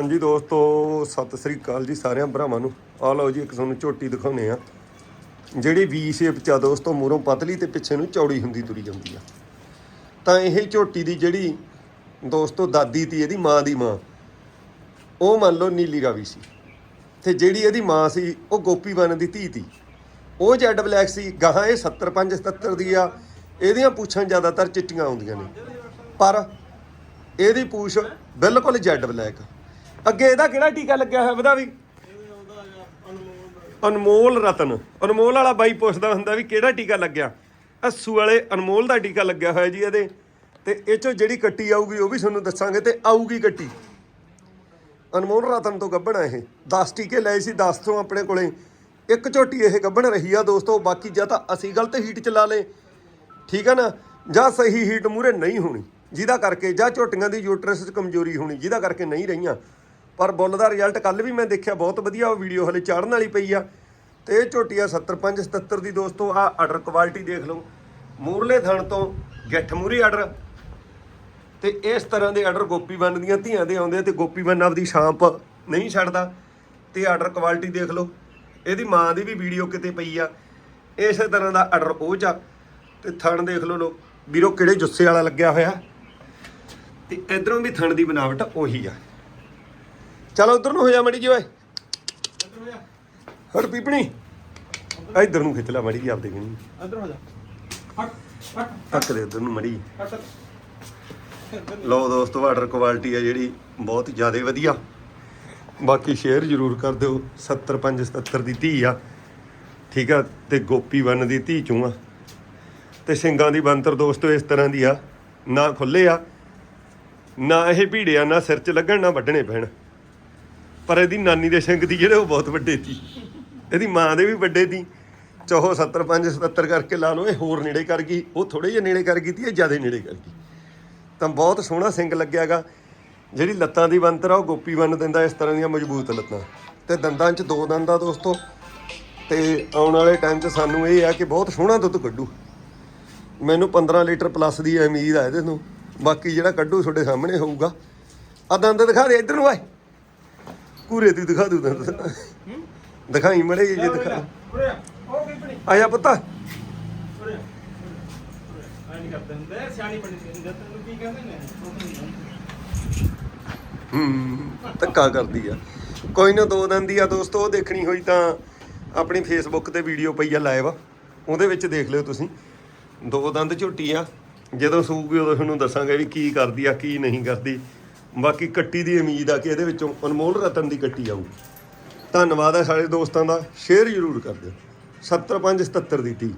ਹਾਂਜੀ ਦੋਸਤੋ, ਸਤਿ ਸ੍ਰੀ ਅਕਾਲ ਜੀ ਸਾਰਿਆਂ ਭਰਾਵਾਂ ਨੂੰ। ਆ ਲਓ ਜੀ, ਇੱਕ ਤੁਹਾਨੂੰ ਝੋਟੀ ਦਿਖਾਉਨੇ ਆ ਜਿਹੜੀ ਵੀ ਸ਼ੇਪ ਚ ਆ ਦੋਸਤੋ ਮੂਰੋਂ ਪਤਲੀ ਤੇ ਪਿੱਛੇ ਨੂੰ ਚੌੜੀ ਹੁੰਦੀ ਤੁਰੀ ਜਾਂਦੀ ਆ। ਤਾਂ ਇਹ ਝੋਟੀ ਦੀ ਜਿਹੜੀ ਦੋਸਤੋ, ਦਾਦੀ ਤੀ ਇਹਦੀ ਮਾਂ ਦੀ ਮਾਂ, ਉਹ ਮੰਨ ਲਓ ਨੀਲੀ ਰਾਵੀ ਸੀ। ਤੇ ਜਿਹੜੀ ਇਹਦੀ ਮਾਂ ਸੀ, ਉਹ ਗੋਪੀ ਬਨ ਦੀ ਧੀ ਤੀ। ਉਹ ਜੈਡ ਬਲੈਕ ਸੀ, ਗਾਹਾਂ ਇਹ 75 77 ਦੀ ਆ। ਇਹਦੀਆਂ ਪੂਛਾਂ ਜ਼ਿਆਦਾਤਰ ਚਿੱਟੀਆਂ ਆਉਂਦੀਆਂ ਨੇ। ਪਰ ਇਹਦੀ ਪੂਛ ਬਿਲਕੁਲ ਜੈਡ ਬਲੈਕ ਅੱਗੇ ਇਹਦਾ ਕਿਹੜਾ ਟੀਕਾ ਲੱਗਿਆ ਹੋਇਆ ਵਧਾ ਵੀ ਅਨਮੋਲ ਰਤਨ। ਅਨਮੋਲ ਵਾਲਾ ਬਾਈ ਪੁੱਛਦਾ ਹੁੰਦਾ ਵੀ ਕਿਹੜਾ ਟੀਕਾ ਲੱਗਿਆ? ਅਸੂ ਵਾਲੇ ਅਨਮੋਲ ਦਾ ਟੀਕਾ ਲੱਗਿਆ ਹੋਇਆ ਜੀ ਇਹਦੇ। ਤੇ ਇਹ ਚੋਂ ਜਿਹੜੀ ਕੱਟੀ ਆਊਗੀ ਉਹ ਵੀ ਤੁਹਾਨੂੰ ਦੱਸਾਂਗੇ ਤੇ ਆਊਗੀ ਕੱਟੀ। ਅਨਮੋਲ ਰਤਨ ਤੋਂ ਗੱਭਣਾ ਇਹ। 10 ਟੀਕੇ ਲਏ ਸੀ 10 ਤੋਂ ਆਪਣੇ ਕੋਲੇ। ਇੱਕ ਝੋਟੀ ਇਹ ਗੱਭਣ ਰਹੀ ਆ ਦੋਸਤੋ, ਬਾਕੀ ਜਾਂ ਤਾਂ ਅਸੀਂ ਗਲਤ ਹੀਟ ਚਲਾ ਲਾ ਲੇ ਠੀਕ ਆ ਨਾ? ਜਾਂ ਸਹੀ ਹੀਟ ਮੂਰੇ ਨਹੀਂ ਹੋਣੀ। ਜਿਹਦਾ ਕਰਕੇ ਜਾਂ ਝੋਟੀਆਂ ਦੀ ਯੂਟਰਸ 'ਚ ਕਮਜ਼ੋਰੀ ਹੋਣੀ, ਜਿਹਦਾ ਕਰਕੇ ਨਹੀਂ ਰਹੀਆਂ। ਪਰ ਬੁੱਲ ਦਾ ਰਿਜ਼ਲਟ ਕੱਲ ਵੀ ਮੈਂ ਦੇਖਿਆ, ਬਹੁਤ ਵਧੀਆ ਉਹ ਵੀਡੀਓ ਹਲੇ ਚੜਨ ਵਾਲੀ ਪਈ ਆ। ਤੇ ਇਹ ਝੋਟੀ ਆ 75 77 ਦੀ ਦੋਸਤੋ ਆ ਆਰਡਰ ਕੁਆਲਿਟੀ ਦੇਖ ਲਓ। ਮੂਰਲੇ ਥਣ ਤੋਂ ਗਿੱਠ ਮੂਰੀ ਆਰਡਰ ਤੇ ਇਸ ਤਰ੍ਹਾਂ ਦੇ ਆਰਡਰ ਗੋਪੀ ਬੰਨ ਦੀਆਂ ਧੀਆਂ ਦੇ ਆਉਂਦੇ ਆ ਤੇ ਗੋਪੀ ਆਪਦੀ ਸ਼ਾਂਪ ਨਹੀਂ ਛੱਡਦਾ। ਤੇ ਆਰਡਰ ਕੁਆਲਿਟੀ ਦੇਖ ਲਓ। ਇਹਦੀ ਮਾਂ ਦੀ ਵੀ ਵੀਡੀਓ ਕਿਤੇ ਪਈ ਆ। ਇਸੇ ਤਰ੍ਹਾਂ ਦਾ ਆਰਡਰ ਉਹ ਚ ਆ। ਤੇ ਥਣ ਦੇਖ ਲਓ ਲੋ। ਵੀਰੋ, ਕਿਹੜੇ ਜੁੱਸੇ ਵਾਲਾ ਲੱਗਿਆ ਹੋਇਆ। ਤੇ ਇਧਰੋਂ ਵੀ ਥਣ ਦੀ ਬਣਾਵਟ ਉਹੀ ਆ। ਚਲ ਉਧਰ ਨੂੰ ਹੋ ਜਾ ਮੜੀ ਜੀ ਓਏ। ਹਰ ਪੀਪਣੀ? ਇਧਰ ਨੂੰ ਖਿੱਚ ਲੈ ਮੜੀ ਜੀ ਆਪਦੇ ਕਣੀ। ਅੰਦਰ ਹੋ ਜਾ। ਹਟ ਹਟ। ਟੱਕ ਦੇ ਉਧਰ ਨੂੰ ਮੜੀ। ਹਟ। ਲਓ ਦੋਸਤੋ ਆਰਡਰ ਕੁਆਲਿਟੀ ਆ ਜਿਹੜੀ ਬਹੁਤ ਜ਼ਿਆਦਾ ਵਧੀਆ। ਬਾਕੀ ਸ਼ੇਅਰ ਜ਼ਰੂਰ ਕਰ ਦਿਓ 75 77 ਦੀ ਧੀ ਆ। ਠੀਕ ਆ ਤੇ ਗੋਪੀ ਵਨ ਦੀ ਧੀ ਚੋਂ ਆ। ਤੇ ਸਿੰਘਾਂ ਦੀ ਬੰਤਰ ਦੋਸਤੋ ਇਸ ਤਰ੍ਹਾਂ ਦੀ ਆ। ਨਾ ਖੁੱਲੇ ਆ ਨਾ ਇਹ ਭੀੜਿਆ ਨਾ ਸਿਰ 'ਚ ਲੱਗਣ ਨਾ ਵੱਢਣੇ ਪੈਣ। ਪਰ ਇਹਦੀ ਨਾਨੀ ਦੇ ਸਿੰਘ ਦੀ ਜਿਹੜੇ ਉਹ ਬਹੁਤ ਵੱਡੇ ਸੀ। ਇਹਦੀ ਮਾਂ ਦੇ ਵੀ ਵੱਡੇ ਸੀ। ਚਾਹੋ 75 77 ਕਰਕੇ ਲਾ ਲਓ, ਇਹ ਹੋਰ ਨੇੜੇ ਕਰ ਗਈ। ਉਹ ਥੋੜੇ ਜਿਹੇ ਨੇੜੇ ਕਰ ਗਈ ਤੀ ਇਹ ਜ਼ਿਆਦਾ ਨੇੜੇ ਕਰ ਗਈ। ਤਾਂ ਬਹੁਤ ਸੋਹਣਾ ਸਿੰਗ ਲੱਗਿਆਗਾ। ਜਿਹੜੀ ਲੱਤਾਂ ਦੀ ਬੰਤਰ ਆ, ਉਹ ਗੋਪੀ ਬੰਨ ਦਿੰਦਾ, ਇਸ ਤਰ੍ਹਾਂ ਦੀਆਂ ਮਜ਼ਬੂਤ ਲੱਤਾਂ। ਤੇ ਦੰਦਾਂ 'ਚ ਦੋ ਦੰਦ ਆ ਦੋਸਤੋ। ਤੇ ਆਉਣ ਵਾਲੇ ਟਾਈਮ 'ਚ ਸਾਨੂੰ ਇਹ ਆ ਕਿ ਬਹੁਤ ਸੋਹਣਾ ਦੁੱਧ ਕੱਢੂ। ਮੈਨੂੰ 15 ਲੀਟਰ ਪਲੱਸ ਦੀ ਉਮੀਦ ਆ ਇਹਦੇ ਤੋਂ। ਬਾਕੀ ਜਿਹੜਾ ਕੱਢੂ, ਤੁਹਾਡੇ ਸਾਹਮਣੇ ਹੋਊਗਾ। ਆ ਦੰਦ ਦਿਖਾ ਦੇ, ਇੱਧਰ ਨੂੰ ਆਏ। ਕੂਰੇ ਦੀ ਦਿਖਾ ਦੂ ਦੰਦ ਦਿਖਾਈ ਮੜੇ ਜੇ ਦਿਖਾ। ਆਇਆ ਪੁੱਤਾ। ਹੂੰ, ਧੱਕਾ ਕਰਦੀ ਆ। ਕੋਈ ਨਾ ਦੋ ਦਿਨ ਦੀ ਆ ਦੋਸਤੋ, ਉਹ ਦੇਖਣੀ ਹੋਈ ਤਾਂ ਆਪਣੀ ਫੇਸਬੁੱਕ ਤੇ ਵੀਡੀਓ ਪਈ ਆ ਲਾਈਵ ਉਹਦੇ ਵਿੱਚ ਦੇਖ ਲਿਓ ਤੁਸੀਂ। ਦੋ ਦੰਦ ਝੁੱਟੀ ਆ। ਜਦੋਂ ਸੂਗੀ ਉਦੋਂ ਤੁਹਾਨੂੰ ਦੱਸਾਂਗੇ ਵੀ ਕੀ ਕਰਦੀ ਆ, ਕੀ ਨਹੀਂ ਕਰਦੀ। ਬਾਕੀ ਕੱਟੀ ਦੀ ਉਮੀਦ ਆ ਕਿ ਇਹਦੇ ਵਿੱਚੋਂ ਅਨਮੋਲ ਰਤਨ ਦੀ ਕੱਟੀ ਆਊ। ਧੰਨਵਾਦ ਹੈ ਸਾਰੇ ਦੋਸਤਾਂ ਦਾ, ਸ਼ੇਅਰ ਜ਼ਰੂਰ ਕਰ ਦਿਓ। 75 77 ਦੀ ਟੀ।